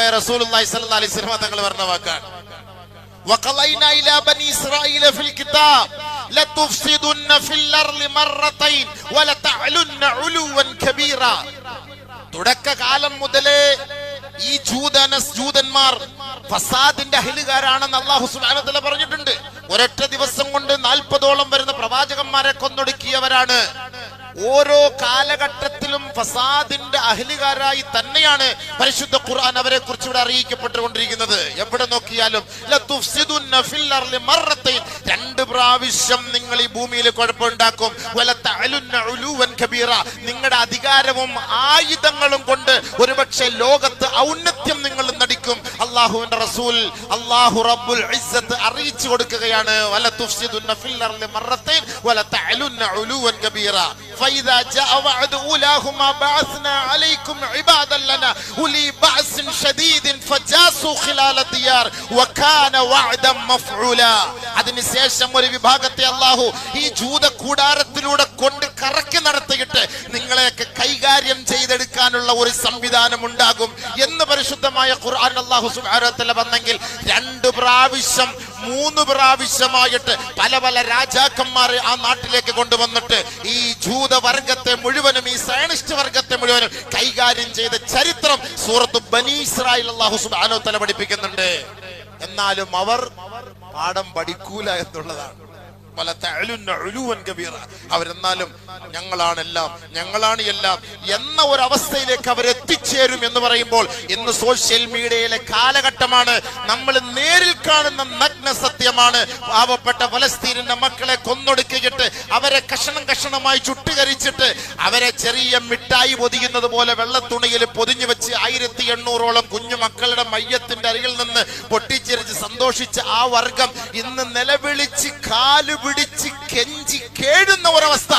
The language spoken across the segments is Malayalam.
ഹബീബായ റസൂലുള്ളാഹി സ്വല്ലല്ലാഹി അലൈഹി വസല്ലം തങ്ങൾ പറഞ്ഞ വാക്കാണ് وقضينا إلى بني إسرائيل في الكتاب لتفسدن في الأرض مرتين ولتعلن علوا كبيرا തുടക്കകാലം മുതലേ ഈ ജൂതന ജൂതന്മാർ ഫസാദിന്റെ അഹിലുകാരാണെന്ന് അള്ളാഹു സുബാനത്തല പറഞ്ഞിട്ടുണ്ട് ഒരൊറ്റ ദിവസം കൊണ്ട് നാൽപ്പതോളം വരുന്ന പ്രവാചകന്മാരെ കൊന്നൊടുക്കിയവരാണ് ഓരോ കാലഘട്ടത്തിലും ഫസാദിന്റെ അഹ്ലുകാരായി തന്നെയാണ് പരിശുദ്ധ ഖുർആൻ അവരെ കുറിച്ച് ഇവിടെ അറിയിക്കപ്പെട്ടുകൊണ്ടിരിക്കുന്നത് എവിടെ നോക്കിയാലും. രണ്ട് പ്രാവശ്യം നിങ്ങൾ ഈ ഭൂമിയിൽ കുഴപ്പമുണ്ടാക്കും കബീറ നിങ്ങളുടെ അധികാരവും ആയുധങ്ങളും കൊണ്ട് ഒരുപക്ഷെ ലോകത്ത് ഔന്നത്യം നിങ്ങൾ നടിക്കും. അള്ളാഹുവിന്റെ റസൂൽ അള്ളാഹു റബ്ബുൽ ഇസ്സത്ത് അറിയിച്ചു കൊടുക്കുകയാണ്. വല ഫിൽ അർളി വല കബീറ. അലൈക്കും വകാന അതിനുശേഷം ഒരു വിഭാഗത്തെ അള്ളാഹു ഈ ജൂത കൂടാരത്തിലൂടെ കൊണ്ട് കറക്കി നടത്തി നടത്തിയിട്ട് നിങ്ങളെയൊക്കെ കൈകാര്യം ചെയ്തെടുക്കാനുള്ള ഒരു സംവിധാനം ഉണ്ടാകും എന്ന് പരിശുദ്ധമായ ഖുർആൻ അള്ളാഹു സുബ്ഹാനഹു വന്നെങ്കിൽ രണ്ട് പ്രാവശ്യം മൂന്ന് പ്രാവശ്യമായിട്ട് പല പല രാജാക്കന്മാരെ ആ നാട്ടിലേക്ക് കൊണ്ടുവന്നിട്ട് ഈ ജൂതവർഗത്തെ മുഴുവനും ഈ സയനിസ്റ്റ് വർഗത്തെ മുഴുവനും കൈകാര്യം ചെയ്ത ചരിത്രം സൂറത്ത് ബനി ഇസ്രായേൽ അള്ളാഹു സുബ്ഹാനഹു തല പഠിപ്പിക്കുന്നുണ്ട്. എന്നാലും അവർ പാഠം പഠിക്കൂല എന്നുള്ളതാണ്. പല ഞങ്ങളാണ് എല്ലാം. അവരെന്നാലും ഞങ്ങളാണ് എല്ലാം എന്ന ഒരു അവസ്ഥയിലേക്ക് അവർ എത്തിച്ചേരും എന്ന് പറയുമ്പോൾ ഇന്ന് സോഷ്യൽ മീഡിയയിലെ കാലഘട്ടമാണ് നമ്മൾ നേരിൽ കാണുന്ന നഗ്ന സത്യമാണ് പാവപ്പെട്ട ഫലസ്തീനിന്റെ മക്കളെ കൊന്നൊടുക്കിയിട്ട് അവരെ കഷണം കഷണമായി ചുട്ടുകരിച്ചിട്ട് അവരെ ചെറിയ മിഠായി പൊതിയുന്നത് പോലെ വെള്ളത്തുണിയിൽ പൊതിഞ്ഞു വെച്ച് ആയിരത്തി എണ്ണൂറോളം കുഞ്ഞു മക്കളുടെ മയ്യത്തിന്റെ അരികിൽ നിന്ന് പൊട്ടിച്ചിരിച്ച് സന്തോഷിച്ച ആ വർഗം ഇന്ന് നിലവിളിച്ച് കാൽ പിടിച്ച് കെഞ്ചി കേഴുന്ന ഒരവസ്ഥ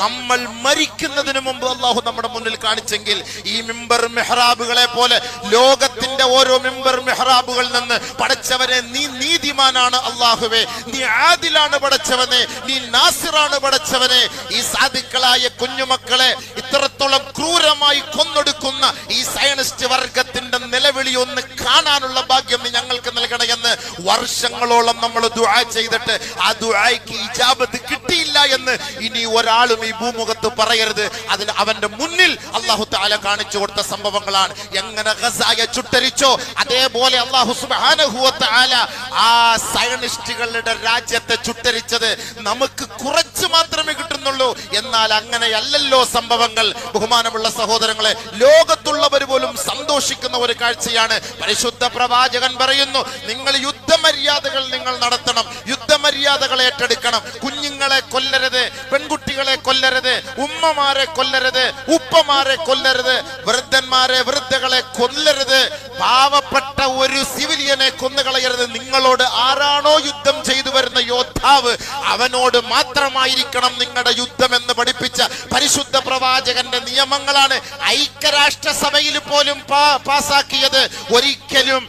നമ്മൾ മരിക്കുന്നതിന് മുമ്പ് അള്ളാഹു നമ്മുടെ മുന്നിൽ കാണിച്ചെങ്കിൽ ഈ മിമ്പർ മെഹ്റാബുകളെ പോലെ ലോകത്തിന്റെ ഓരോ മിമ്പർ മെഹ്റാബുകളിൽ നിന്ന് പടച്ചവനെ നീ നീതിമാനാണ് അള്ളാഹുവേ നീ ആദിലാണ് പടച്ചവനെ നീ നാസിറാണ് പടച്ചവനെ ഈ സാധുക്കളായ കുഞ്ഞുമക്കളെ ഇത്രത്തോളം ക്രൂരമായി കൊന്നൊടുക്കുന്ന ഈ സയനിസ്റ്റ് വർഗത്തിന്റെ നിലവിളി ഒന്ന് കാണാനുള്ള ഭാഗ്യം നീ ഞങ്ങൾക്ക് നൽകണമെന്ന് വർഷങ്ങളോളം നമ്മൾ ദുആ ചെയ്തിട്ട് ആ ദുആയ്ക്ക് ഇജാബത്ത് കിട്ടിയില്ല എന്ന് ഇനി ഒരാളും ഈ ഭൂമുഖത്ത് പറയരുത്. അതിൽ അവന്റെ മുന്നിൽ അള്ളാഹു താല കാണിച്ചു കൊടുത്ത സംഭവങ്ങളാണ്. എങ്ങനെ ഗസായ ചുട്ടരിച്ചോ അതേപോലെ അള്ളാഹു തആല ആ സയനിസ്റ്റുകളുടെ രാജ്യത്തെ ചുട്ടരിച്ചത് നമുക്ക് കുറച്ച് മാത്രമേ കിട്ടുന്നുള്ളൂ. എന്നാൽ അങ്ങനെയല്ലല്ലോ സംഭവങ്ങൾ. ബഹുമാനമുള്ള സഹോദരങ്ങളെ ലോകത്തുള്ളവർ പോലും സന്തോഷിക്കുന്ന ഒരു കാഴ്ചയാണ്. പരിശുദ്ധ പ്രവാചകൻ പറയുന്നു നിങ്ങൾ യുദ്ധമര്യാദകൾ നിങ്ങൾ നടത്തണം. യുദ്ധമര്യാദകൾ ഏറ്റെടുക്കണം കുഞ്ഞുങ്ങളെ കൊല്ലരുത് പെൺകുട്ടികളെ കൊല്ലരുത് ഉമ്മമാരെ കൊല്ലരുത് ഉപ്പമാരെ കൊല്ലരുത് വൃദ്ധന്മാരെ വൃദ്ധകളെ കൊല്ലരുത്. പാവപ്പെട്ട ഒരു സിവിലിയനെ കൊന്നുകളയരുത്. നിങ്ങളോട് ആരാണോ യുദ്ധം ചെയ്തു വരുന്ന യോദ്ധാവ് അവനോട് മാത്രമായിരിക്കണം നിങ്ങളുടെ യുദ്ധം എന്ന് പഠിപ്പിച്ച പരിശുദ്ധ പ്രവാചകന്റെ നിയമങ്ങളാണ് ഐക്യരാഷ്ട്ര സഭയിൽ പോലും പാസാക്കിയത്. ഒരിക്കലും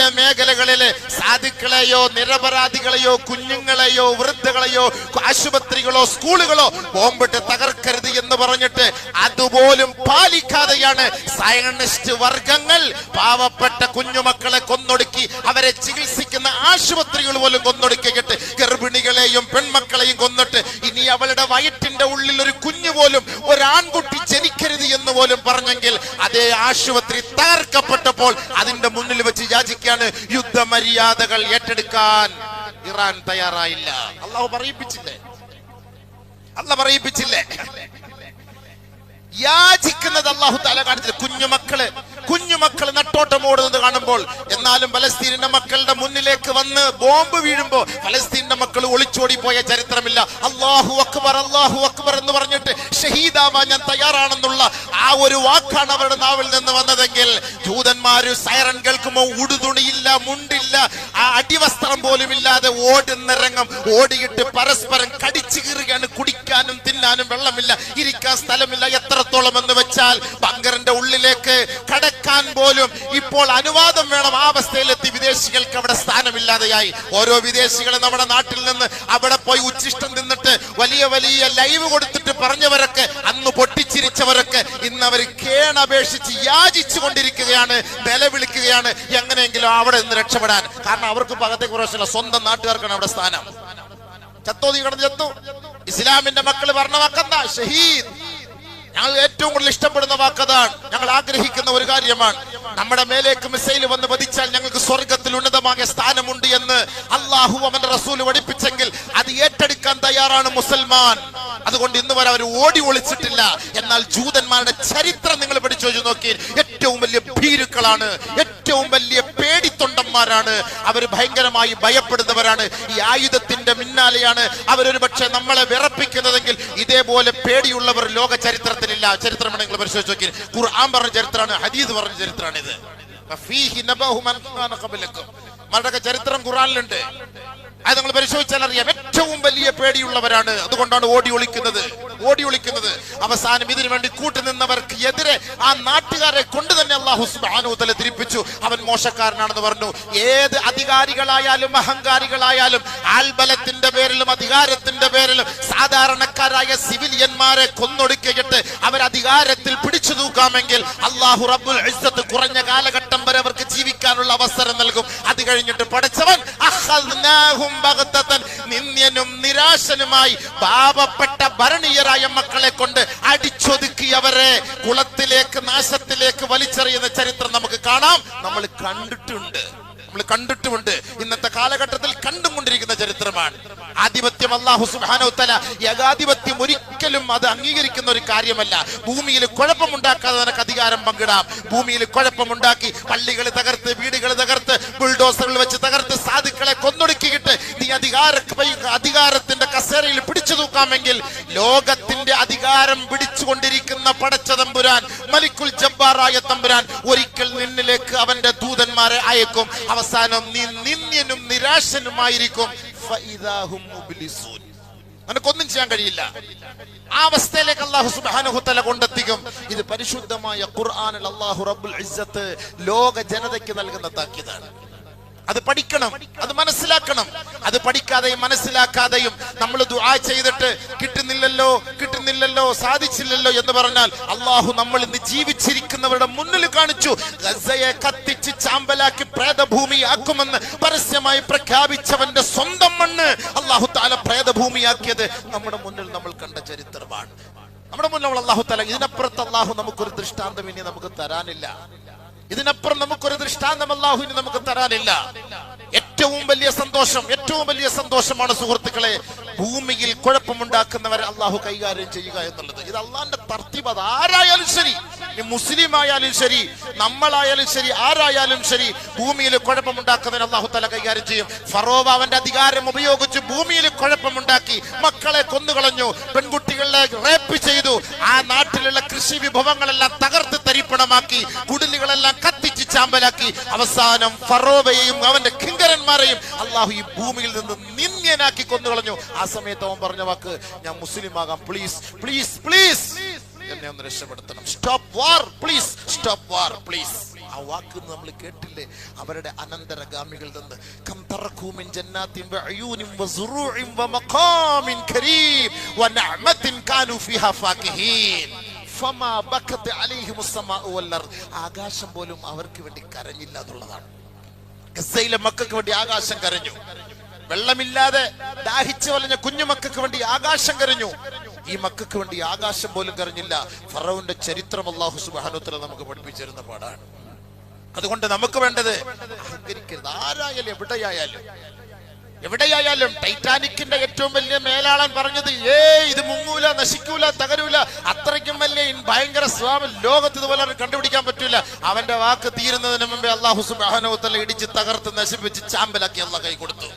യുദ്ധത്തിന്റെ മേഖലകളിൽ സാധുക്കളെയോ നിരപരാധികളെയോ കുഞ്ഞുങ്ങളെയോ വൃദ്ധകളെയോ ആശുപത്രികളോ സ്കൂളുകളോ ബോംബിട്ട് തകർക്കരുത് എന്ന് പറഞ്ഞിട്ട് അതുപോലും പാലിക്കാതെയാണ് സയനിസ്റ്റ് വർഗങ്ങൾ പാവപ്പെട്ട കുഞ്ഞുമക്കളെ കൊന്നൊടുക്കി അവരെ ചികിത്സിക്കുന്ന ആശുപത്രികൾ പോലും കൊന്നൊടുക്കിയിട്ട് ഗർഭിണികളെയും പെൺമക്കളെയും കൊന്നിട്ട് ഇനി അവളുടെ വയറ്റിന്റെ ഉള്ളിൽ ഒരു കുഞ്ഞു പോലും ഒരാൺകുട്ടി ജനിക്കരുത് എന്ന് പോലും പറഞ്ഞെങ്കിൽ അതേ ആശുപത്രി തകർക്കപ്പെട്ടപ്പോൾ അതിന്റെ മുന്നിൽ വെച്ച് യാചിക്കാണ് യുദ്ധമര്യാദകൾ ഏറ്റെടുക്കാൻ ഇറാൻ തയ്യാറായില്ല. അള്ളാഹു പറയിപ്പിച്ചില്ലേ? അല്ല പറയിപ്പിച്ചില്ലേ? യാചിക്കുന്നത് അള്ളാഹു തല കാണിച്ചത് കുഞ്ഞുമക്കൾ കുഞ്ഞുമക്കൾ നട്ടോട്ടം ഓടുന്നത് കാണുമ്പോൾ എന്നാലും ഫലസ്തീനിന്റെ മക്കളുടെ മുന്നിലേക്ക് വന്ന് ബോംബ് വീഴുമ്പോ ഫലസ്തീനിന്റെ മക്കൾ ഒളിച്ചോടി പോയ ചരിത്രമില്ല. അള്ളാഹു അക്ബർ അള്ളാഹു അക്ബർ എന്ന് പറഞ്ഞിട്ട് ഷഹീദാവാൻ ഞാൻ തയ്യാറാണെന്നുള്ള ആ ഒരു വാക്കാണ് അവരുടെ നാവിൽ നിന്ന് വന്നതെങ്കിൽ ജൂതന്മാര് സൈറൻ കേൾക്കുമ്പോൾ ഉടുതുണിയില്ല മുണ്ടില്ല ആ അടിവസ്ത്രം പോലും ഇല്ലാതെ ഓടുന്ന രംഗം ഓടിയിട്ട് പരസ്പരം കടിച്ചു കീറുകയാണ് കുടിക്കാനും തിന്നാനും വെള്ളമില്ല ഇരിക്കാൻ സ്ഥലമില്ല. എത്രത്തോളം എന്ന് വെച്ചാൽ ബങ്കറിന്റെ ഉള്ളിലേക്ക് കടക്കാൻ പോലും ഇപ്പോൾ അനുവാദം വേണം. ആ അവസ്ഥയിലെത്തി വിദേശികൾക്ക് അവിടെ സ്ഥാനമില്ലാതെയായി. ഓരോ വിദേശികളും നമ്മുടെ നാട്ടിൽ നിന്ന് അവിടെ പോയി ഉച്ചിഷ്ടം തിന്നിട്ട് വലിയ വലിയ ലൈവ് കൊടുത്തിട്ട് പറഞ്ഞവരൊക്കെ അന്ന് പൊട്ടിച്ചിരിച്ചവരൊക്കെ ഇന്ന് അവർ കേണപേക്ഷിച്ച് യാചിച്ചു കൊണ്ടിരിക്കുകയാണ് നിലവിളിക്കുകയാണ്. എങ്ങനെയെങ്കിലും അവിടെ നിന്ന് രക്ഷപ്പെടാൻ. കാരണം അവർക്ക് പകത്തെ കുറച്ചല്ല സ്വന്തം നാട്ടുകാർക്കാണ് അവിടെ സ്ഥാനം. ചത്തോ നീ കിടന്ന് ചത്തു? ഇസ്ലാമിന്റെ മക്കൾ വാക്കെന്താ? ഷഹീദ്. ഞങ്ങൾ ഏറ്റവും കൂടുതൽ ഇഷ്ടപ്പെടുന്ന വാക്കതാണ്. ഞങ്ങൾ ആഗ്രഹിക്കുന്ന ഒരു കാര്യമാണ്. നമ്മുടെ മേലേക്ക് മിസൈൽ വന്ന് പതിച്ചാൽ ഞങ്ങൾക്ക് സ്വർഗത്തിൽ ഉന്നതമായ സ്ഥാനമുണ്ട് എന്ന് അള്ളാഹു അവന്റെ റസൂൽ പഠിപ്പിച്ചെങ്കിൽ അത് ഏറ്റെടുക്കാൻ തയ്യാറാണ് മുസൽമാൻ. അതുകൊണ്ട് ഇന്ന് വരെ അവർ ഓടി ഒളിച്ചിട്ടില്ല. എന്നാൽ ജൂതന്മാരുടെ ചരിത്രം നിങ്ങൾ പഠിച്ചു വെച്ച് നോക്കി. ഏറ്റവും വലിയ ഭീരുക്കളാണ് ഏറ്റവും വലിയ പേടിത്തൊണ്ടന്മാരാണ്. അവർ ഭയങ്കരമായി ഭയപ്പെടുന്നവരാണ്. ഈ ആയുധത്തിന്റെ മിന്നാലെയാണ് അവരൊരു പക്ഷെ നമ്മളെ വിറപ്പിക്കുന്നതെങ്കിൽ ഇതേപോലെ പേടിയുള്ളവർ ലോക ചരിത്രത്തിലില്ല. ചരിത്രമാണ് നിങ്ങൾ പരിശോധിച്ച് നോക്കി. ഖുർആൻ പറഞ്ഞ ചരിത്രമാണ് ഹദീദ് പറഞ്ഞ ചരിത്രമാണ് ഇത്. അവരുടെയൊക്കെ ചരിത്രം ഖുർആനിലുണ്ട്. അത് നിങ്ങൾ പരിശോധിച്ചാൽ അറിയാം. ഏറ്റവും വലിയ പേടിയുള്ളവരാണ്. അതുകൊണ്ടാണ് ഓടി ഒളിക്കുന്നത്. ഓടി ഒളിക്കുന്നത്. അവസാനം ഇതിനു വേണ്ടി കൂട്ടുനിന്നവർക്ക് എതിരെ ആ നാട്ടുകാരെ കൊണ്ട് തന്നെ അള്ളാഹു സുബാനുതല തിരിപ്പിച്ചു. അവൻ മോശക്കാരനാണെന്ന് പറഞ്ഞു. ഏത് അധികാരികളായാലും അഹങ്കാരികളായാലും ആൽബലത്തിന്റെ പേരിലും അധികാരത്തിന്റെ പേരിലും സാധാരണക്കാരായ സിവിലിയന്മാരെ കൊന്നൊടുക്കിയിട്ട് അവർ അധികാരത്തിൽ പിടിച്ചു തൂക്കാമെങ്കിൽ അള്ളാഹു റബ്ബുൽ ഇസ്സത്ത് കുറഞ്ഞ കാലഘട്ടം വരെ അവർക്ക് ജീവിക്കാനുള്ള അവസരം നൽകും. അത് കഴിഞ്ഞിട്ട് പഠിച്ചവൻ അഖദ്നാഹും ബഗ്തതൻ. നിന്ദ്യനും നിരാശനുമായി പാപപ്പെട്ട ഭരണീയരായ മക്കളെ കൊണ്ട് അടിച്ചൊതുക്കിയവരെ കുളത്തിലേക്ക് നാശത്തിലേക്ക് വലിച്ചെറിയുന്ന ചരിത്രം നമുക്ക് കാണാം നമ്മൾ കണ്ടിട്ടുണ്ട് നമ്മൾ കണ്ടിട്ടുമുണ്ട്. ഇന്നത്തെ കാലഘട്ടത്തിൽ കണ്ടുകൊണ്ടിരിക്കുന്ന ചരിത്രമാണ്. ആധിപത്യം അള്ളാഹു സുഹാനോത്തല ഏകാധിപത്യം ഒരിക്കലും അത് അംഗീകരിക്കുന്ന ഒരു കാര്യമല്ല. ഭൂമിയിൽ കുഴപ്പമുണ്ടാക്കാതെ നിനക്ക് അധികാരം പങ്കിടാം. ഭൂമിയിൽ കുഴപ്പമുണ്ടാക്കി പള്ളികൾ തകർത്ത് വീടുകൾ തകർത്ത് ബുൾഡോസറുകൾ വെച്ച് തകർത്ത് സാധുക്കളെ കൊന്നൊടുക്കിയിട്ട് നീ അധികാര അധികാരത്തിന്റെ കസേരയിൽ പിടിച്ചു തൂക്കാമെങ്കിൽ ലോകത്തിന്റെ അധികാരം പിടിച്ചുകൊണ്ടിരിക്കുന്ന പടച്ച തമ്പുരാൻ മലിക്കുൽ ജബ്ബാറായ തമ്പുരാൻ ഒരിക്കൽ നിന്നിലേക്ക് അവന്റെ ദൂതന്മാരെ അയക്കും. അവസാനം നീ നിന്ദ്യനും നിരാശനുമായിരിക്കും. നിനക്കൊന്നും ചെയ്യാൻ കഴിയില്ല. ആ അവസ്ഥയിലേക്ക് അള്ളാഹു സുബാനുഹുത്തല കൊണ്ടെത്തിക്കും. ഇത് പരിശുദ്ധമായ ഖുർആനിൽ അള്ളാഹു റബുൽ ഇസ്സത്ത് ലോക ജനതയ്ക്ക് നൽകുന്ന താക്കീതാണ്. അത് പഠിക്കണം അത് മനസ്സിലാക്കണം. അത് പഠിക്കാതെയും മനസ്സിലാക്കാതെയും നമ്മൾ ദുആ ചെയ്തിട്ട് കിട്ടുന്നില്ലല്ലോ കിട്ടുന്നില്ലല്ലോ സാധിച്ചില്ലല്ലോ എന്ന് പറഞ്ഞാൽ അള്ളാഹു നമ്മൾ ഇന്ന് ജീവിച്ചിരിക്കുന്നവരുടെ മുന്നിൽ കാണിച്ചു. ഗസയെ കത്തിച്ച് ചാമ്പലാക്കി പ്രേതഭൂമിയാക്കുമെന്ന് പരസ്യമായി പ്രഖ്യാപിച്ചവന്റെ സ്വന്തം മണ്ണ് അള്ളാഹു താല പ്രേതഭൂമിയാക്കിയത് നമ്മുടെ മുന്നിൽ നമ്മൾ കണ്ട ചരിത്രമാണ്. നമ്മുടെ മുന്നിൽ അള്ളാഹു താല ഇതിനപ്പുറത്ത് അള്ളാഹു നമുക്കൊരു ദൃഷ്ടാന്തം ഇനി നമുക്ക് തരാനില്ല. ഇതിനപ്പുറം നമുക്കൊരു ദൃഷ്ടാന്തം അല്ലാഹുവിന് നമുക്ക് തരാനില്ല. ഏറ്റവും വലിയ സന്തോഷം ഏറ്റവും വലിയ സന്തോഷമാണ് സുഹൃത്തുക്കളെ ഭൂമിയിൽ കുഴപ്പമുണ്ടാക്കുന്നവരെ അള്ളാഹു കൈകാര്യം ചെയ്യുക എന്നുള്ളത്. ഇത് അള്ളാന്റെ തർത്തിബ്. അത് ആരായാലും ശരി. മുസ്ലിം ആയാലും ശരി നമ്മളായാലും ശരി ആരായാലും ശരി ഭൂമിയിൽ കുഴപ്പമുണ്ടാക്കുന്നവരെ അള്ളാഹു തല കൈകാര്യം ചെയ്യും. ഫറോവ അവന്റെ അധികാരം ഉപയോഗിച്ച് ഭൂമിയിൽ കുഴപ്പമുണ്ടാക്കി മക്കളെ കൊന്നുകളഞ്ഞു പെൺകുട്ടികളെ റേപ്പ് ചെയ്തു. ആ നാട്ടിലുള്ള കൃഷി വിഭവങ്ങളെല്ലാം തകർത്ത് തരിപ്പണമാക്കി കുടിലുകളെല്ലാം കത്തിച്ച് ചാമ്പലാക്കി അവസാനം ഫറോബയെയും അവന്റെ കിങ്കരന്മാരെയും അള്ളാഹു ഈ ഭൂമിയിൽ നിന്ന് നിന്ദ്യനാക്കി കൊന്നുകളഞ്ഞു. ആ സമയത്ത് അവൻ പറഞ്ഞ വാക്ക് ഞാൻ മുസ്ലിം ആകാം പ്ലീസ് പ്ലീസ് പ്ലീസ് എന്നെ ഒന്ന് രക്ഷപ്പെടുത്തണം. Stop war please stop war please ആ വാക്ക് നമ്മൾ കേട്ടില്ലേ? അവരുടെ അനന്തരഗാമികളിൽ നിന്ന് കം തറക്കൂ മിൻ ജന്നാത്തിൻ വഅയൂനിൻ വസുറൂഇൻ വമഖാമിൻ കരീം വനഅമത്തിൻ കാനൂ ഫീഹാ ഫാകിഹീൻ. ആകാശം പോലും അവർക്ക് വേണ്ടി കരഞ്ഞില്ല എന്നുള്ളതാണ്. ഗസയിലെ മക്കൾക്ക് വേണ്ടി ആകാശം കരഞ്ഞു. വെള്ളമില്ലാതെ ദാഹിച്ചു വലഞ്ഞ കുഞ്ഞു മക്കൾക്ക് വേണ്ടി ആകാശം കരഞ്ഞു. ഈ മക്കൾക്ക് വേണ്ടി ആകാശം പോലും കരഞ്ഞില്ല. ഫറവിന്റെ ചരിത്രം അള്ളാഹു സുബാനുത്തര നമുക്ക് പഠിപ്പിച്ചിരുന്ന പാടാണ് അതുകൊണ്ട് നമുക്ക് വേണ്ടത് അഹങ്കരിക്കരുത്. ആരായാലും എവിടെയായാലും. എവിടെയായാലും ടൈറ്റാനിക്കിന്റെ ഏറ്റവും വലിയ മേലാളൻ പറഞ്ഞത് ഏ ഇത് മുങ്ങൂല നശിക്കൂല തകരൂല. സ്വാമി ലോകത്ത് ഇതുപോലെ കണ്ടുപിടിക്കാൻ പറ്റില്ല അവന്റെ വാക്ക് തീരുന്നതിന് മുമ്പേ അള്ളാഹു സുബാനോത്തല്ല ഇടിച്ച് തകർത്ത് നശിപ്പിച്ച് ചാമ്പലാക്കി അള്ള കൈ കൊടുത്തു.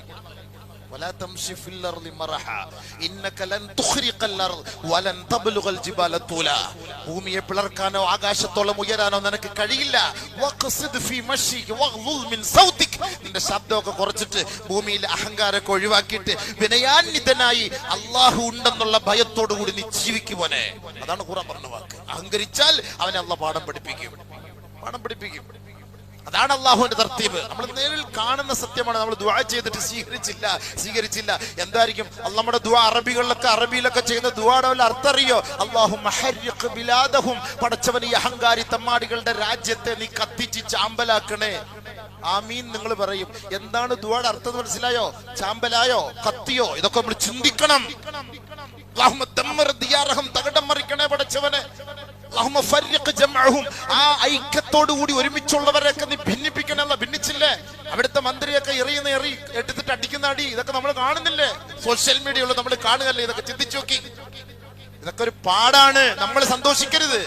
ولا تمشي في الارض مرحا انك لن تخرق الارض ولن تبلغ الجبال طولا ഭൂമിയെ പിളർക്കാനോ ആകാശത്തോളം ഉയരാനോ നിനക്ക് കഴിയില്ല വഖ്സിദ് ഫീ മശീക വഗ്ളുദ് മിൻ സൗതിക് നിന്റെ ശബ്ദമൊക്കെ കുറച്ചിട്ട് ഭൂമിയിൽ അഹങ്കാരമൊക്കെ ഒഴിവാക്കിയിട്ട് വിനയാന്വിതനായി അള്ളാഹു ഉണ്ടെന്നുള്ള ഭയത്തോടു കൂടി നീ ജീവിക്കുമോനെ അതാണ് ഖുറാൻ പറഞ്ഞ വാക്ക് അഹങ്കരിച്ചാൽ അവനെ അള്ള പാഠം പഠിപ്പിക്കും പാഠം പഠിപ്പിക്കും അതാണ് അള്ളാഹുവിന്റെ തർത്തീബ്. നമ്മൾ നേരിൽ കാണുന്ന സത്യമാണ്. നമ്മൾ ദുആ ചെയ്തിട്ട് സ്വീകരിച്ചില്ല സ്വീകരിച്ചില്ല. എന്തായിരിക്കും? നമ്മുടെ ദുആ അറബികളിലൊക്കെ അറബിയിലൊക്കെ ചെയ്യുന്ന ദുവാടെ വല്ല അർത്ഥം അറിയോ അള്ളാഹു പടച്ചവൻ ഈ അഹങ്കാരി തമ്മാടികളുടെ രാജ്യത്തെ നീ കത്തിച്ച് ചാമ്പലാക്കണേ. ആമീൻ നിങ്ങൾ പറയും. എന്താണ് ദുവാടെ അർത്ഥം മനസ്സിലായോ? ചാമ്പലായോ? കത്തിയോ? ഇതൊക്കെ നമ്മൾ ചിന്തിക്കണം. തകടം മറിക്കണേ പടച്ചവനെ. ആ ഐക്യത്തോടുകൂടി ഒരുമിച്ചുള്ളവരെയൊക്കെ നീ ഭിന്നിപ്പിക്കണല്ല ഭിന്നിച്ചില്ലേ? അവിടുത്തെ മന്ത്രിയൊക്കെ എറിയുന്ന എറി എടുത്തിട്ട് അടിക്കുന്ന അടി. ഇതൊക്കെ നമ്മൾ കാണുന്നില്ലേ? സോഷ്യൽ മീഡിയയിൽ നമ്മൾ കാണുകയല്ലേ? ഇതൊക്കെ ചിന്തിച്ചു നോക്കി. ഇതൊക്കെ ഒരു പാടാണ്. നമ്മൾ സന്തോഷിക്കരുത്.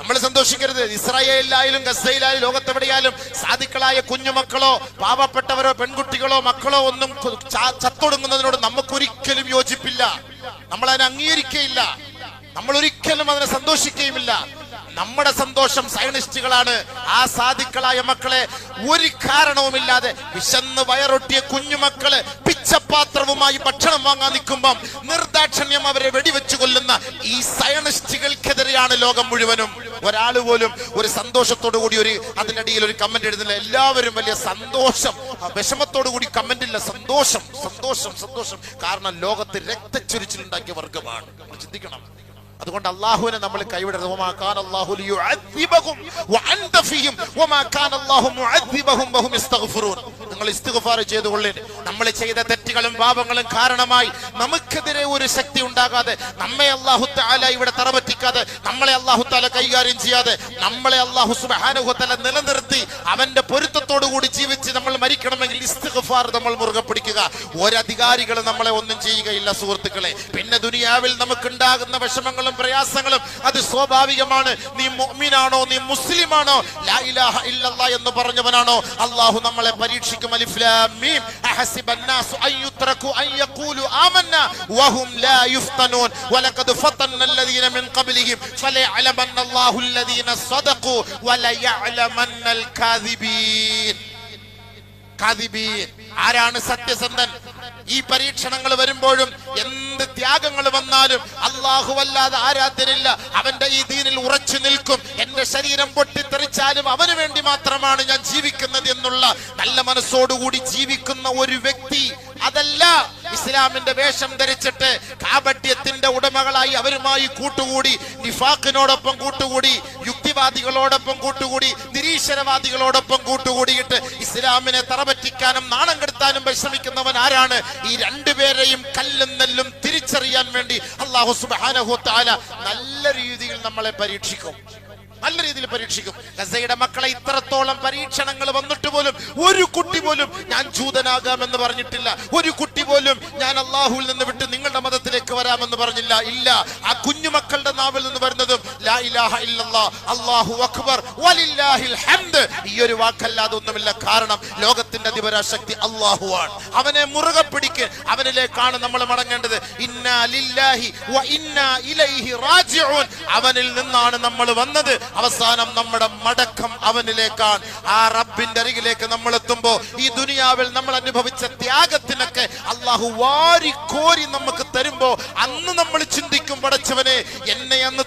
നമ്മൾ സന്തോഷിക്കരുത്. ഇസ്രായേലിലായാലും ഗസയിലായാലും ലോകത്തെവിടെയായാലും സാധുക്കളായ കുഞ്ഞുമക്കളോ പാവപ്പെട്ടവരോ പെൺകുട്ടികളോ മക്കളോ ഒന്നും ചത്തൊടുങ്ങുന്നതിനോട് നമുക്കൊരിക്കലും യോജിപ്പില്ല. നമ്മൾ അതിനെ അംഗീകരിക്കുകയില്ല. നമ്മൾ ഒരിക്കലും അതിനെ സന്തോഷിക്കുകയുമില്ല. നമ്മുടെ സന്തോഷം സയനിസ്റ്റുകളാണ് ആ സാധുക്കളായ മക്കളെ ഒരു കാരണവുമില്ലാതെ വിശന്ന് വയറൊട്ടിയ കുഞ്ഞുമക്കൾ പിച്ചപാത്രവുമായി ഭക്ഷണം വാങ്ങാൻ നിൽക്കുമ്പം നിർദാക്ഷിണ്യം അവരെ വെടിവെച്ചു കൊല്ലുന്ന ഈ സയനിസ്റ്റുകൾക്കെതിരെയാണ് ലോകം മുഴുവനും. ഒരാൾ പോലും ഒരു സന്തോഷത്തോടു കൂടി ഒരു അതിനിടയിൽ ഒരു കമന്റ് എഴുതുന്നില്ല എല്ലാവരും വലിയ സന്തോഷം വിഷമത്തോടു കൂടി കമന്റ് ഇല്ല. സന്തോഷം സന്തോഷം സന്തോഷം. കാരണം ലോകത്ത് രക്തച്ചൊരിച്ചിലുണ്ടാക്കിയ വർഗമാണ് ചിന്തിക്കണം. അതുകൊണ്ട് അള്ളാഹുവിനെ നമ്മൾ കൈവിടരുത്. നിങ്ങൾ ഇസ്തിഗ്ഫാർ ചെയ്തുകൊള്ളിൻ. നമ്മൾ ചെയ്ത തെറ്റുകളും പാപങ്ങളും കാരണമായി നമുക്കെതിരെ ഒരു ശക്തി ഉണ്ടാകാതെ നമ്മെ അള്ളാഹു താല ഇവിടെ തറപറ്റിക്കാതെ നമ്മളെ അള്ളാഹു താല കൈകാര്യം ചെയ്യാതെ നമ്മളെ അള്ളാഹു സുബ്ഹാനഹു തആല നിലനിർത്തി അവന്റെ പൊരുത്തത്തോടു കൂടി ജീവിച്ച് നമ്മൾ മരിക്കണമെങ്കിൽ ഇസ്തിഗ്ഫാർ നമ്മൾ മുറുകെ പിടിക്കുക. ഒരധികാരികൾ നമ്മളെ ഒന്നും ചെയ്യുകയില്ല സുഹൃത്തുക്കളെ. പിന്നെ ദുനിയാവിൽ നമുക്കുണ്ടാകുന്ന വിഷമങ്ങളും പ്രയാസങ്ങളും അത് സ്വാഭാവികമാണ് നീ മുഅ്മിനാണോ നീ മുസ്ലിമാണോ ലാ ഇലാഹ ഇല്ലല്ലാ എന്ന് പറഞ്ഞവനാണോ അള്ളാഹു നമ്മളെ പരീക്ഷിക്കും അലിഫ് ലാം മീം അഹസിബ الناس أن يتركوا أن يقولوا آمنا وهم لا يفتنون ولقد فتنا الذين من قبلهم فليعلمن الله الذين صدقوا وليعلمن الكاذبين കാദിബീൻ ആരാണ് സത്യസന്ധൻ ഈ പരീക്ഷണങ്ങൾ വരുമ്പോഴും എന്ത് ത്യാഗങ്ങൾ വന്നാലും അള്ളാഹു അല്ലാതെ ആരാധ്യനില്ല അവന്റെ ഈ ദീനിൽ ഉറച്ചു നിൽക്കും. എന്റെ ശരീരം പൊട്ടിത്തെറിച്ചാലും അവന് വേണ്ടി മാത്രമാണ് ഞാൻ ജീവിക്കുന്നത് എന്നുള്ള നല്ല മനസ്സോടുകൂടി ജീവിക്കുന്ന ഒരു വ്യക്തി അതല്ല. ഇസ്ലാമിന്റെ വേഷം ധരിച്ചിട്ട് കാപട്യത്തിന്റെ ഉടമകളായി അവരുമായി കൂട്ടുകൂടി നിഫാഖിനോടൊപ്പം കൂട്ടുകൂടി യുക്തിവാദികളോടൊപ്പം കൂട്ടുകൂടി നിരീശ്വരവാദികളോടൊപ്പം കൂട്ടുകൂടിയിട്ട് ഇസ്ലാമിനെ തറപറ്റിക്കാനും നാണം കെടുത്താനും പരിശ്രമിക്കുന്നവൻ ആരാണ്? ഈ രണ്ടുപേരെയും കല്ലും നെല്ലും തിരിച്ചറിയാൻ വേണ്ടി അള്ളാഹു സുബ്ഹാനഹു താല നല്ല രീതിയിൽ നമ്മളെ പരീക്ഷിക്കും. നല്ല രീതിയിൽ പരീക്ഷിക്കും. ഗസയുടെ മക്കളെ ഇത്രത്തോളം പരീക്ഷണങ്ങൾ വന്നിട്ട് പോലും ഒരു കുട്ടി പോലും ഞാൻ ജൂതനാകാമെന്ന് പറഞ്ഞിട്ടില്ല. ഒരു കുട്ടി പോലും ഞാൻ അള്ളാഹുവിൽ നിന്ന് വിട്ട് നിങ്ങളുടെ മതത്തിലേക്ക് വരാമെന്ന് പറഞ്ഞില്ല. ഇല്ല. ആ കുഞ്ഞുമക്കളുടെ നാവിൽ നിന്ന് വരുന്നതും ലാ ഇലാഹ അല്ലാഹു അക്ബർ വലില്ലാഹിൽ ഹംദ്. ഈ ഒരു വാക്കല്ലാതെ ഒന്നുമില്ല. കാരണം ലോകത്തിന്റെ അധിപരാശക്തി അള്ളാഹുവാണ് അവനെ മുറുകെ പിടിക്ക്. അവനിലേക്കാണ് നമ്മൾ മടങ്ങേണ്ടത്. അവനിൽ നിന്നാണ് നമ്മൾ വന്നത്. അവസാനം നമ്മുടെ മടക്കം അവനിലേക്കാണ്. ആ റബ്ബിന്റെ അരികിലേക്ക് നമ്മൾ എത്തുമ്പോ ഈ ദുനിയാവിൽ നമ്മൾ അനുഭവിച്ച ത്യാഗത്തിനൊക്കെ അള്ളാഹു വാരി കോരി നമുക്ക് തരുമ്പോ അന്ന് നമ്മൾ ചിന്തിക്കും പടച്ചവനെ എന്നെ അന്ന്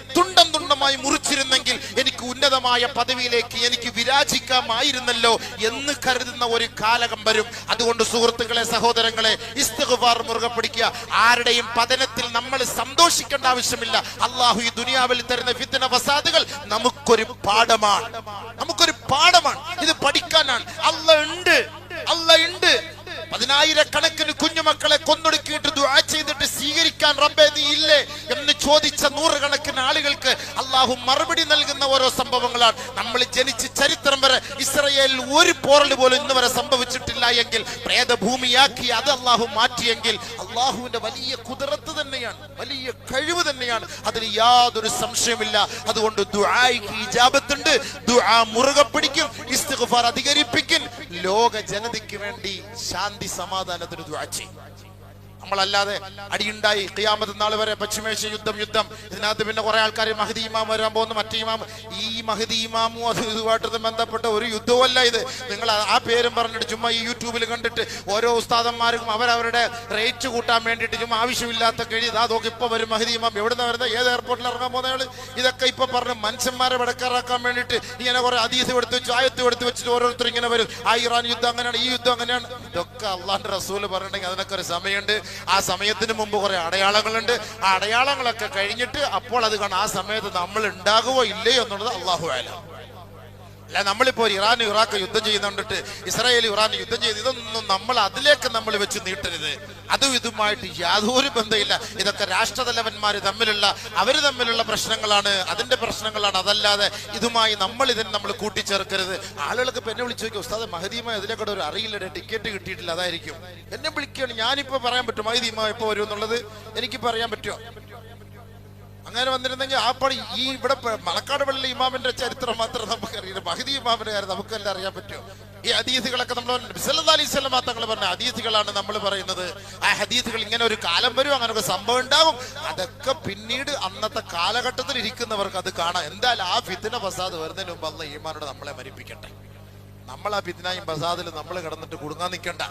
തുണ്ടമായി മുറിച്ചിരുന്നെങ്കിൽ എനിക്ക് ഉന്നതമായ പദവിയിലേക്ക് എനിക്ക് വിരാജിക്കാമായിരുന്നല്ലോ എന്ന് കരുതുന്ന ഒരു കാലകം വരും. അതുകൊണ്ട് സുഹൃത്തുക്കളെ സഹോദരങ്ങളെ ഇസ്തിഗ്ഫാർ മുറുകെ പിടിക്കുക. ആരുടെയും പതനത്തിൽ നമ്മൾ സന്തോഷിക്കേണ്ട ആവശ്യമില്ല. അള്ളാഹു ഈ ദുനിയാവിൽ തരുന്ന ഫിത്തന വസാദുകൾ നമുക്കൊരു പാഠമാണ്. നമുക്കൊരു പാഠമാണ്. ഇത് പഠിക്കാനാണ്. അല്ല ഉണ്ട്. അല്ല ഉണ്ട്. പതിനായിരക്കണക്കിന് കുഞ്ഞുമക്കളെ കൊന്നൊടുക്കിയിട്ട് ദുആ ചെയ്തിട്ട് സ്വീകരിക്കാൻ റബ്ബേ നീ ഇല്ലേ എന്ന് ചോദിച്ച നൂറുകണക്കിന് ആളുകൾക്ക് അള്ളാഹു മറുപടി നൽകുന്ന ഓരോ സംഭവങ്ങളാണ്. നമ്മൾ ജനിച്ച് ചരിത്രം വരെ ഇസ്രയേലിൽ ഒരു പോറൽ പോലും ഇന്ന് വരെ സംഭവിച്ചിട്ടില്ല എങ്കിൽ പ്രേതഭൂമിയാക്കി അത് അള്ളാഹു മാറ്റിയെങ്കിൽ അള്ളാഹുവിന്റെ വലിയ കുതിരത്ത് തന്നെയാണ് വലിയ കഴിവ് തന്നെയാണ്. അതിൽ യാതൊരു സംശയമില്ല അതുകൊണ്ട് ദുആയ്ക്ക് ഇജാബത്തുണ്ട്. ദുആ മുറുകെ പിടിക്കും ഇസ്തിഗ്ഫാർ അധികരിപ്പിക്കും. ലോക ജനതയ്ക്ക് വേണ്ടി ശാന്തി സമാധാനത്തിന് ദുആ ചെയ്യും നമ്മളല്ലാതെ അടിയുണ്ടായി ഖിയാമത്ത് നാൾ വരെ പശ്ചിമേഷ്യ യുദ്ധം യുദ്ധം. ഇതിനകത്ത് പിന്നെ കുറെ ആൾക്കാർ മഹദി ഇമാം വരാൻ പോകുന്നു മറ്റേ ഇമാം. ഈ മഹദി ഇമാമും അത് ഇതുമായിട്ട് ബന്ധപ്പെട്ട ഒരു യുദ്ധമല്ല ഇത്. നിങ്ങൾ ആ- പേരും പറഞ്ഞിട്ട് ചുമ്മാ ഈ യൂട്യൂബിൽ കണ്ടിട്ട് ഓരോ ഉസ്താദന്മാർക്കും അവരവരുടെ റേറ്റ് കൂട്ടാൻ വേണ്ടിയിട്ട് ചുമ്മാ ആവശ്യമില്ലാത്ത കഴി. ഇതാ നോക്കി ഇപ്പൊ വരും മഹദി ഇമാം. എവിടുന്ന വരുന്നത് ഏത് എയർപോർട്ടിൽ ഇറങ്ങാൻ പോകുന്നയാൾ ഇതൊക്കെ ഇപ്പൊ പറഞ്ഞ് മനുഷ്യന്മാരെ വിടക്കാറാക്കാൻ വേണ്ടിയിട്ട് ഇങ്ങനെ കുറെ അതീത് എടുത്ത് വെച്ച് ആയത്ത് എടുത്ത് വെച്ചിട്ട് ഓരോരുത്തർ ഇങ്ങനെ വരും. ആ ഇറാൻ യുദ്ധം അങ്ങനെയാണ് ഈ യുദ്ധം അങ്ങനെയാണ്. ഇതൊക്കെ അള്ളാന്റെ റസൂൽ പറഞ്ഞിട്ടുണ്ടെങ്കിൽ അതിനൊക്കെ ഒരു സമയമുണ്ട്. ആ സമയത്തിന് മുമ്പ് കുറെ അടയാളങ്ങളുണ്ട്. ആ അടയാളങ്ങളൊക്കെ കഴിഞ്ഞിട്ട് അപ്പോൾ അത് കാണാം. ആ സമയത്ത് നമ്മൾ ഉണ്ടാകുമോ ഇല്ലയോ എന്നുള്ളത് അള്ളാഹു ആയാലും അല്ല നമ്മളിപ്പോ ഇറാൻ ഇറാഖ് യുദ്ധം ചെയ്യുന്നുണ്ടിട്ട് ഇസ്രായേൽ ഇറാൻ യുദ്ധം ചെയ്ത് ഇതൊന്നും നമ്മൾ അതിലേക്ക് നമ്മൾ വെച്ച് നീട്ടരുത്. അതും ഇതുമായിട്ട് യാതൊരു ബന്ധമില്ല. ഇതൊക്കെ രാഷ്ട്രതലവന്മാർ തമ്മിലുള്ള അവർ തമ്മിലുള്ള പ്രശ്നങ്ങളാണ്. അതിന്റെ പ്രശ്നങ്ങളാണ്. അതല്ലാതെ ഇതുമായി നമ്മൾ ഇതിനെ നമ്മൾ കൂട്ടിച്ചേർക്കരുത്. ആളുകൾക്ക് എന്നെ വിളിച്ചു നോക്കി ഉസ്താദ് മഹദീമ ഇതിലേക്കൂടെ ഒരു അറിയില്ല ടിക്കറ്റ് കിട്ടിയിട്ടില്ല. അതായിരിക്കും. എന്നെ വിളിക്കുകയാണ്. ഞാനിപ്പോ പറയാൻ പറ്റും മഹദീമ എപ്പോ വരും എന്നുള്ളത്? പറയാൻ അറിയാൻ പറ്റുമോ? അങ്ങനെ വന്നിരുന്നെങ്കിൽ ആ പണി ഈ ഇവിടെ മണക്കാട് പള്ളി ഇമാമിന്റെ ചരിത്രം മാത്രം നമുക്കറിയാം മഹദി ഇമാമിന്റെ കാര്യം നമുക്കെല്ലാം അറിയാൻ പറ്റുമോ ഈ ഹദീസുകളൊക്കെ നമ്മൾ അലൈഹി സ്വലം തങ്ങൾ പറഞ്ഞ ഹദീസുകളാണ് നമ്മൾ പറയുന്നത്. ആ ഹദീസുകൾ ഇങ്ങനെ ഒരു കാലം വരും അങ്ങനെ ഒരു സംഭവം ഉണ്ടാവും. അതൊക്കെ പിന്നീട് അന്നത്തെ കാലഘട്ടത്തിൽ ഇരിക്കുന്നവർക്ക് അത് കാണാം. എന്തായാലും ആ ഫിത്തിന ഫസാദ് വരുന്നതിന് മുമ്പ് അന്ന് ഈമാനോട് നമ്മളെ മരിപ്പിക്കട്ടെ. നമ്മൾ ആ പിതിനായും ബസാദിൽ നമ്മൾ കിടന്നിട്ട് കുടുങ്ങാൻ നിൽക്കണ്ട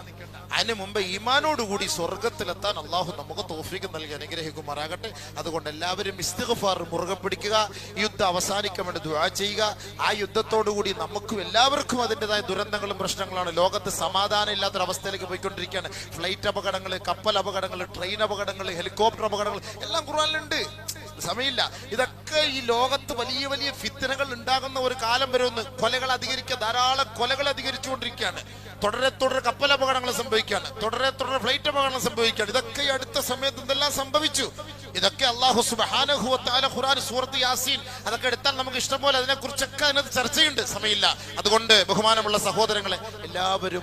അതിന് മുമ്പ് ഈമാനോടുകൂടി സ്വർഗത്തിലെത്താൻ അള്ളാഹു നമുക്ക് തോഫിക്ക് നൽകി അനുഗ്രഹിക്കുമാറാകട്ടെ. അതുകൊണ്ട് എല്ലാവരും ഇസ്തിഗ്ഫാർ മുറുകെ പിടിക്കുക യുദ്ധം അവസാനിക്കാൻ വേണ്ടി ദുആ ചെയ്യുക. ആ യുദ്ധത്തോടുകൂടി നമുക്കും എല്ലാവർക്കും അതിന്റെതായ ദുരന്തങ്ങളും പ്രശ്നങ്ങളാണ്. ലോകത്ത് സമാധാനം ഇല്ലാത്തൊരവസ്ഥയിലേക്ക് പോയിക്കൊണ്ടിരിക്കുകയാണ്. ഫ്ലൈറ്റ് അപകടങ്ങൾ കപ്പൽ അപകടങ്ങൾ ട്രെയിൻ അപകടങ്ങൾ ഹെലികോപ്റ്റർ അപകടങ്ങൾ എല്ലാം ഖുർആനിലുണ്ട്. സമയമില്ല. ഇതൊക്കെ ഈ ലോകത്ത് വലിയ വലിയ ഫിത്തനകൾ ഉണ്ടാകുന്ന ഒരു കാലം വരുമെന്ന് കൊലകൾ അധികരിക്കുക ധാരാളം കൊലകൾ അധികരിച്ചുകൊണ്ടിരിക്കുകയാണ്. തുടരെ തുടരെ കപ്പൽ അപകടങ്ങൾ സംഭവിക്കുകയാണ്. തുടരെ തുടരെ ഫ്ലൈറ്റ് അപകടങ്ങൾ സംഭവിക്കുകയാണ്. ഇതൊക്കെ അടുത്ത സമയത്ത് എന്തെല്ലാം സംഭവിച്ചു? ഇതൊക്കെ അള്ളാഹു തആല ഖുർആൻ സൂറത്ത് യാസീൻ അതൊക്കെ എടുത്താൽ നമുക്ക് ഇഷ്ടംപോലെ അതിനെ കുറിച്ചൊക്കെ അതിനകത്ത് ചർച്ചയുണ്ട്. സമയമില്ല. അതുകൊണ്ട് ബഹുമാനമുള്ള സഹോദരങ്ങളെ എല്ലാവരും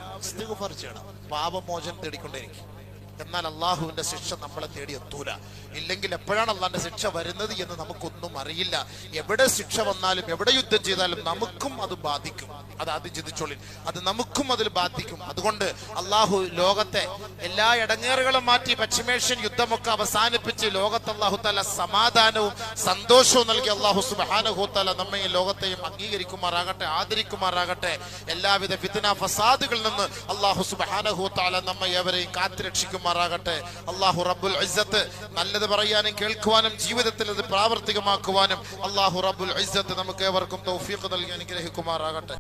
ചെയ്യണം. പാപമോചനം തേടിക്കൊണ്ടേയിരിക്കും എന്നാൽ അള്ളാഹുവിന്റെ ശിക്ഷ നമ്മളെ തേടി എത്തൂല. ഇല്ലെങ്കിൽ എപ്പോഴാണ് അള്ളാന്റെ ശിക്ഷ വരുന്നത് എന്ന് നമുക്കൊന്നും അറിയില്ല. എവിടെ ശിക്ഷ വന്നാലും എവിടെ യുദ്ധം ചെയ്താലും നമുക്കും അത് ബാധിക്കും. അത് ആദ്യം ചിന്തിച്ചോളി. അത് നമുക്കും അതിൽ ബാധിക്കും. അതുകൊണ്ട് അള്ളാഹു ലോകത്തെ എല്ലാ ഇടങ്ങേറുകളും മാറ്റി പശ്ചിമേഷ്യൻ യുദ്ധമൊക്കെ അവസാനിപ്പിച്ച് ലോകത്ത് അള്ളാഹു താല സമാധാനവും സന്തോഷവും നൽകി അള്ളാഹു സുബാനഹു തല നമ്മെ ലോകത്തെയും അംഗീകരിക്കുമാറാകട്ടെ ആദരിക്കുമാറാകട്ടെ. എല്ലാവിധ ഫിത്തിന ഫസാദുകളിൽ നിന്ന് അള്ളാഹു സുബാനഹു താല നമ്മെ ഏവരെയും കാത്തുരക്ഷിക്കുമാറാകട്ടെ അള്ളാഹു റബ്ബുൽ ഇസ്സത്ത് നല്ലത് പറയാനും കേൾക്കുവാനും ജീവിതത്തിൽ അത് പ്രാവർത്തികമാക്കുവാനും അള്ളാഹു റബ്ബുൽ ഇസ്സത്ത് നമുക്ക് ഏവർക്കും തൗഫീഖ് നൽകി അനുഗ്രഹിക്കുമാറാകട്ടെ.